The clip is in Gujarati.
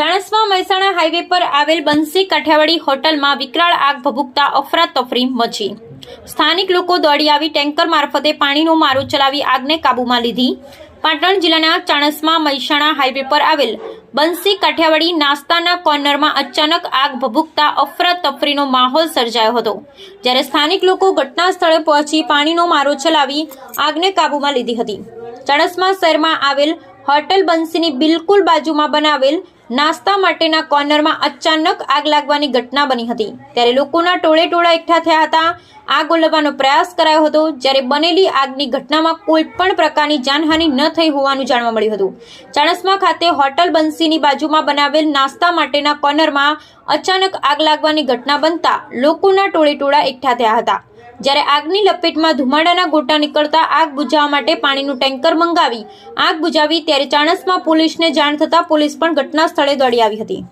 ચાણસ્મા મહેસાણા હાઈવે પર આવેલ બંસી કાઠિયાવાડી હોટલમાં વિકરાળ આગ ભભૂકતા અફરાતફરી મચી. સ્થાનિક લોકો દોડી આવી ટેન્કર મારફતે પાણીનો મારો ચલાવી આગને કાબૂમાં લીધી. પાટણ જિલ્લાના ચાણસમાં મહેસાણા હાઈવે પર આવેલ બંસી કાઠિયાવાડી નાસ્તાના કોર્નરમાં અચાનક આગ ભભૂકતા અફરાતફરીનો માહોલ સર્જાયો હતો. જ્યારે સ્થાનિક લોકો ઘટના સ્થળે પહોંચી પાણીનો મારો ચલાવી આગને કાબૂમાં લીધી હતી. ચાણસમા શહેરમાં આવેલ હોટેલ બંસીની બિલકુલ બાજુમાં બનાવેલ નાસ્તા માટેના કોર્નરમાં અચાનક આગ લાગવાની ઘટના બની હતી. ત્યારે લોકોના ટોળે ટોળા એકઠા થયા હતા. આગ ઓલવવાનો પ્રયાસ કરાયો હતો. જ્યારે બનેલી આગની ઘટનામાં કોઈ પણ પ્રકારની જાનહાનિ ન થઈ હોવાનું જાણવા મળ્યું હતું. ચાણસ્મા ખાતે હોટલ બંસીની બાજુમાં બનાવેલ નાસ્તા માટેના કોર્નરમાં અચાનક આગ લાગવાની ઘટના બનતા લોકોના ટોળે ટોળા એકઠા થયા હતા. જ્યારે આગની લપેટમાં ધુમાડાના ગોટા નીકળતા આગ બુઝાવવા માટે પાણીનું ટેન્કર મંગાવી આગ બુઝાવી ત્યારે ચાણસમાં પોલીસને જાણ થતાં પોલીસ પણ ઘટના સ્થળે દોડી આવી હતી.